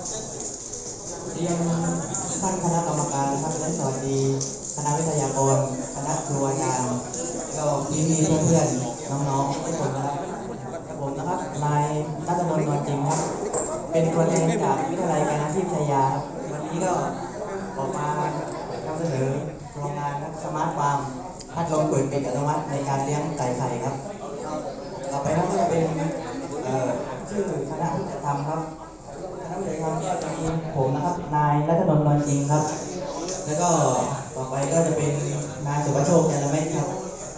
เรียนท่านคณะกรรมการนะครับและสวัสดีคณะวิทยากรคณะครูอาจารย์แล้วก็พี่พี่เพื่อนๆน้องๆทุกคนนะครับผมนะครับนายนัทนนท์นวลจริงครับ เป็นตัวแทนจากวิทยาลัยการอาชีพชัยยาครับวันนี้ก็ออกมานำเสนอโครงงานครับสมาร์ทฟาร์มพัดลมเปิดปิดอัตโนมัติในการเลี้ยงไก่ไข่ครับ ต่อไปนั้นก็จะเป็นเอ่อชื่อคณะที่จะทำครับคณะที่จะทำก็จะมีผมนะครับ นายรัตนนท์นวลจริงครับ แล้วก็ต่อไปก็จะเป็นนายสุภโชคยานเมธครับ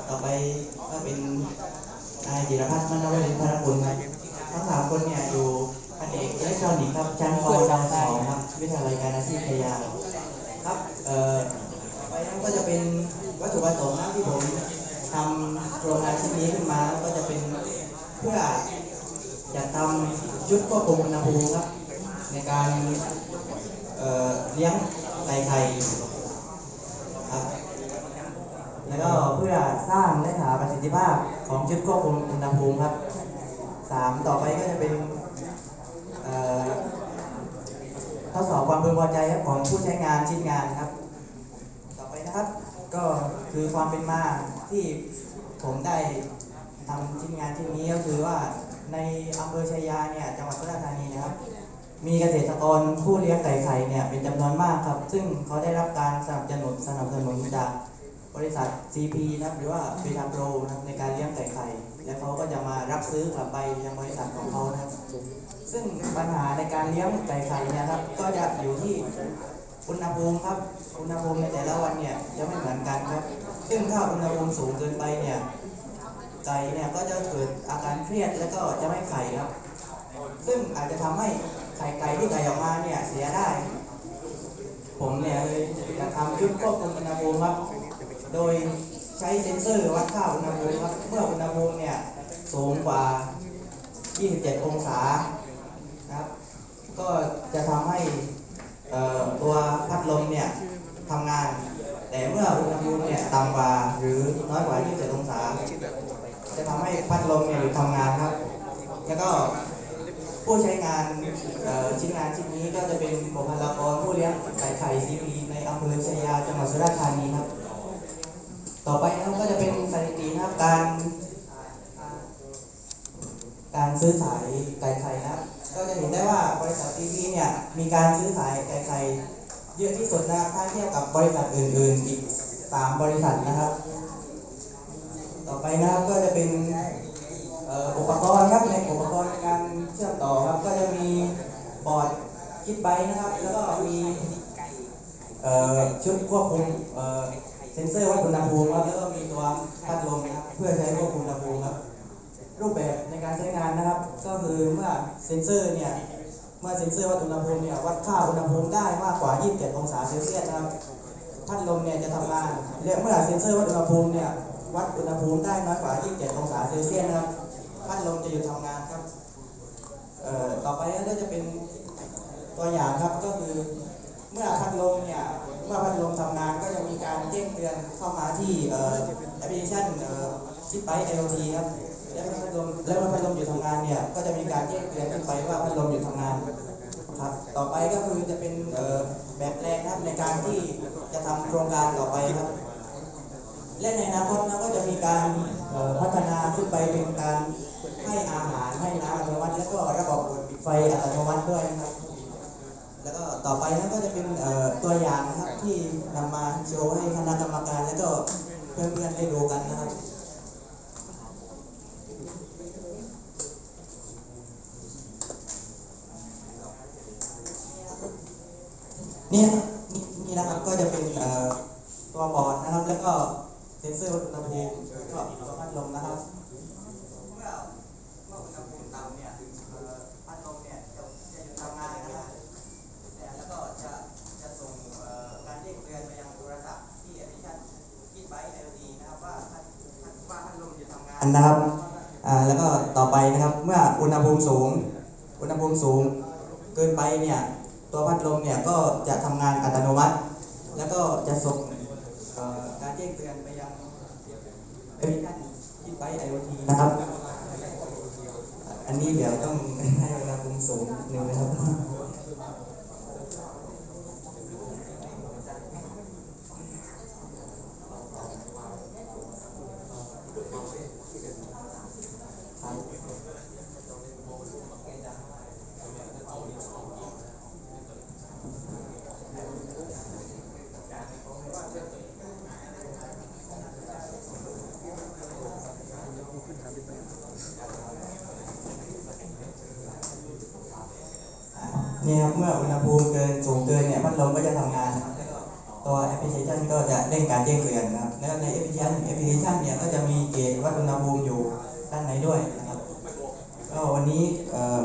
ต่อไปก็เป็นนายจิรพัฒน์มณวรินทรกุลครับทั้งสามคนเนี่ยอยู่แผนกอิเล็กทรอนิกส์ครับชั้นปวชสองครับ วิทยาลัยการอาชีพพยาครับ เอ่อต่อไปนั้นก็จะเป็นวัตถุประสงค์นะที่ผมทำโครงงานชิ้นนี้ขึ้นมาก็จะเป็นเพื่อจัดทำชุดควบคุมอุณหภูมิครับ ในการ เลี้ยงไก่ไข่ครับแล้วก็เพื่อสร้างและหาประสิทธิภาพของชุดควบคุมอุณหภูมิครับสามต่อไปก็จะเป็นทดสอบความพึงพอใจครับของผู้ใช้งานชิ้นงานครับ ต่อไปนะครับก็คือความเป็นมาที่ผมได้ทำชิ้นงานชิ้นนี้ก็คือว่าในอำเภอชัยยาเนี่ยจังหวัดสุราษฎร์ธานีนะครับ มีเกษตรกรผู้เลี้ยงไก่ไข่เนี่ยเป็นจำนวนมากครับ ซึ่งเขาได้รับการสนับสนุนสนับสนุนจากบริษัท CP นะครับหรือว่าเบทาโปรนะครับในการเลี้ยงไก่ไข่ และเขาก็จะมารับซื้อกลับไปยังบริษัทของเขานะครับ ซึ่งปัญหาในการเลี้ยงไก่ไข่เนี่ยครับก็จะอยู่ที่อุณหภูมิครับ อุณหภูมิในแต่ละวันเนี่ยจะไม่เหมือนกันครับ ซึ่งถ้าอุณหภูมิสูงเกินไปเนี่ยไก่เนี่ยก็จะเกิดอาการเครียดแล้วก็จะไม่ไข่ครับ ซึ่งอาจจะทำให้ไข่ไก่ที่ไก่ออกมาเนี่ยเสียได้ ผมเนี่ยเลยจะทำชุดควบคุมอุณหภูมิครับ โดยใช้เซ็นเซอร์วัดค่าอุณหภูมิครับ เมื่ออุณหภูมิเนี่ยสูงกว่า 27 องศานะครับ ก็จะทำให้ตัวพัดลมเนี่ยทำงาน แต่เมื่ออุณหภูมิเนี่ยต่ำกว่าหรือน้อยกว่า 27 องศา จะทำให้พัดลมเนี่ยหยุดทำงานครับ แล้วก็ ผู้ใช้งานชิ้นงานชิ้นนี้ก็จะเป็นบุคลากรผู้เลี้ยงไก่ไข่ซีพีในอำเภอชายาจังหวัดสุราษฎร์ธานีครับ ต่อไปนะครับก็จะเป็นสถิตินะครับการ การซื้อขายไก่ไข่นะครับก็จะเห็นได้ว่าบริษัททีวีเนี่ยมีการซื้อขายไก่ไข่เยอะที่สุดนะครับถ้าเทียบกับบริษัทอื่นๆอีกสามบริษัทนะครับ ต่อไปนะครับก็จะเป็นอุปกรณ์ครับในอุปกรณ์ เชื่อมต่อครับ ก็จะมีบอร์ดคิดไบนะครับ แล้วก็มีชุดควบคุมเซ็นเซอร์วัดอุณหภูมิครับแล้วก็มีตัวพัดลมนะครับเพื่อใช้ควบคุมอุณหภูมิครับรูปแบบในการใช้งานนะครับ ก็คือเมื่อเซ็นเซอร์เนี่ยเมื่อเซ็นเซอร์วัดอุณหภูมิเนี่ยวัดค่าอุณหภูมิได้มากกว่า 27 องศาเซลเซียสนะครับพัดลมเนี่ยจะทำงานและเมื่อเซ็นเซอร์วัดอุณหภูมิเนี่ยวัดอุณหภูมิได้น้อยกว่า 27 องศาเซลเซียสนะครับพัดลมจะหยุดทำงานครับ ไปก็จะเป็นตัวอย่างครับก็คือเมื่อพัดลมเนี่ยเมื่อพัดลมทำงานก็จะมีการแจ้งเตือนเข้ามาที่แอปพลิเคชันเอ่อชิปไบไอโอทีครับและเมื่อพัดลมและเมื่อพัดลมหยุดทำงานเนี่ยก็จะมีการแจ้งเตือนขึ้นไปว่าพัดลมหยุดทำงานครับต่อไปก็คือจะเป็นแบบแรกนะครับในการที่จะทำโครงการต่อไปครับและในอนาคตนะก็จะมีการพัฒนาขึ้นไปเป็นการให้อาหารให้น้ำอัตโนมัติ ไฟอัตโนมัติด้วยนะครับ แล้วก็ต่อไปนะก็จะเป็นตัวอย่างนะครับที่นำมาโชว์ให้คณะกรรมการแล้วก็เพื่อนๆได้ดูกันนะครับเนี่ยนี่นะครับก็จะเป็นตัวบอร์ดนะครับ แล้วก็เซ็นเซอร์วัดอุณหภูมิ นนะครับอ่าแล้วก็ต่อไปนะครับเมื่ออุณหภูมิสูง อุณหภูมิสูงเกินไปเนี่ยตัวพัดลมเนี่ยก็จะทำงานอัตโนมัติ แล้วก็จะส่งการแจ้งเตือนไปยังแอปพลิเคชันคิดไบไอโอทีนะครับ อันนี้เดี๋ยวต้องให้อุณหภูมิสูงนิดนึงนะครับ เนี่ยครับเมื่ออุณหภูมิเกินสูงเกินเนี่ยพัดลมก็จะทำงานนะครับตัวแอปพลิเคชันก็จะเร่งการแจ้งเตือนนะครับแล้วในแอปพลิเคชันแอปพลิเคชันเนี่ยก็จะมีเกจวัดอุณหภูมิอยู่ด้านในด้วยนะครับก็วันนี้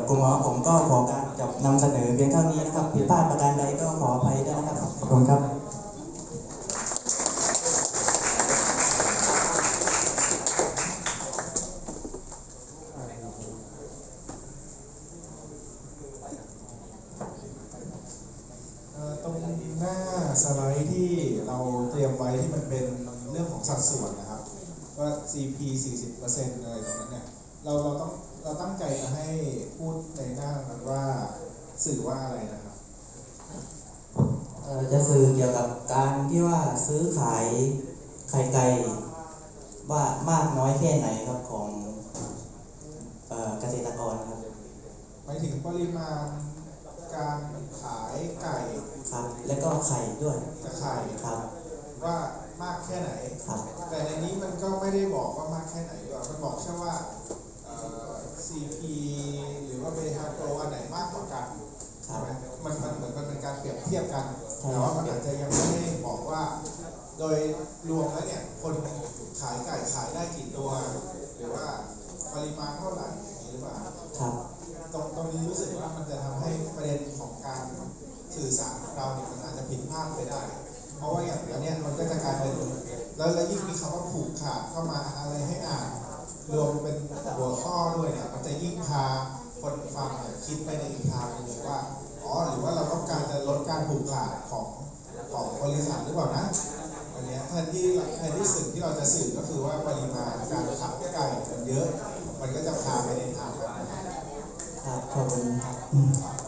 กลุ่มหมอผมก็ขอการจับนำเสนอเพียงเท่านี้นะครับผิดพลาดประการใดก็ขออภัยด้วยนะครับขอบคุณครับ เอ่อตรงหน้า สไลด์ที่เราเตรียมไว้ที่มันเป็นเรื่องของสัดส่วนนะครับ ว่า CP 40%อะไรตรงนั้นเนี่ยเราเราต้องเราตั้งใจจะให้พูดในหน้านั้นว่าสื่อว่าอะไรนะครับเอ่อจะสื่อเกี่ยวกับการที่ว่าซื้อขายไข่ไก่ว่ามากน้อยแค่ไหนครับของเอ่อเกษตรกรครับหมายถึงปริมาณการขายไก่ ครับ แล้วก็ไข่ด้วยกับไข่ครับ ว่ามากแค่ไหน ครับ แต่ในนี้มันก็ไม่ได้บอกว่ามากแค่ไหนด้วยมันบอกแค่ว่าเอ่อ CP หรือว่าเบทาโกรอันไหนมากกว่ากันครัใช่บไหมมันมันเหมือนมันเป็นการเปรียบเทียบกันใช่แต่ว่ามันอาจจะยังไม่ได้บอกว่า โดยรวมแล้วเนี่ย คนขายไก่ขายได้กี่ตัว หรือว่าปริมาณเท่าไหร่อย่างนี้หรือเปล่า ครับ ตรงตรงนี้รู้สึกว่ามันจะทำให้ประเด็นของการ สื่อสารของเราเนี่ยมันอาจจะผิดพลาดไปได้ เพราะว่าอย่างอันเนี้ยมันก็จะกลายเป็นแล้วแล้วยิ่งมีคำว่าผูกขาดเข้ามาอะไรให้อ่าน รวมเป็นหัวข้อด้วยเนี่ยมันจะยิ่งพาคนฟังเนี่ยคิดไปในอีกทางหนึงเลยว่าอ๋อหรือว่าเราต้องการจะลดการผูกขาดของของบริษัทหรือเปล่านะอันเนี้ยแทนที่แทนที่สิ่งที่เราจะสื่อก็คือว่าปริมาณการขับไก่มันเยอะ มันก็จะพาไปในทางแบบนั้นครับขอบคุณครับครับ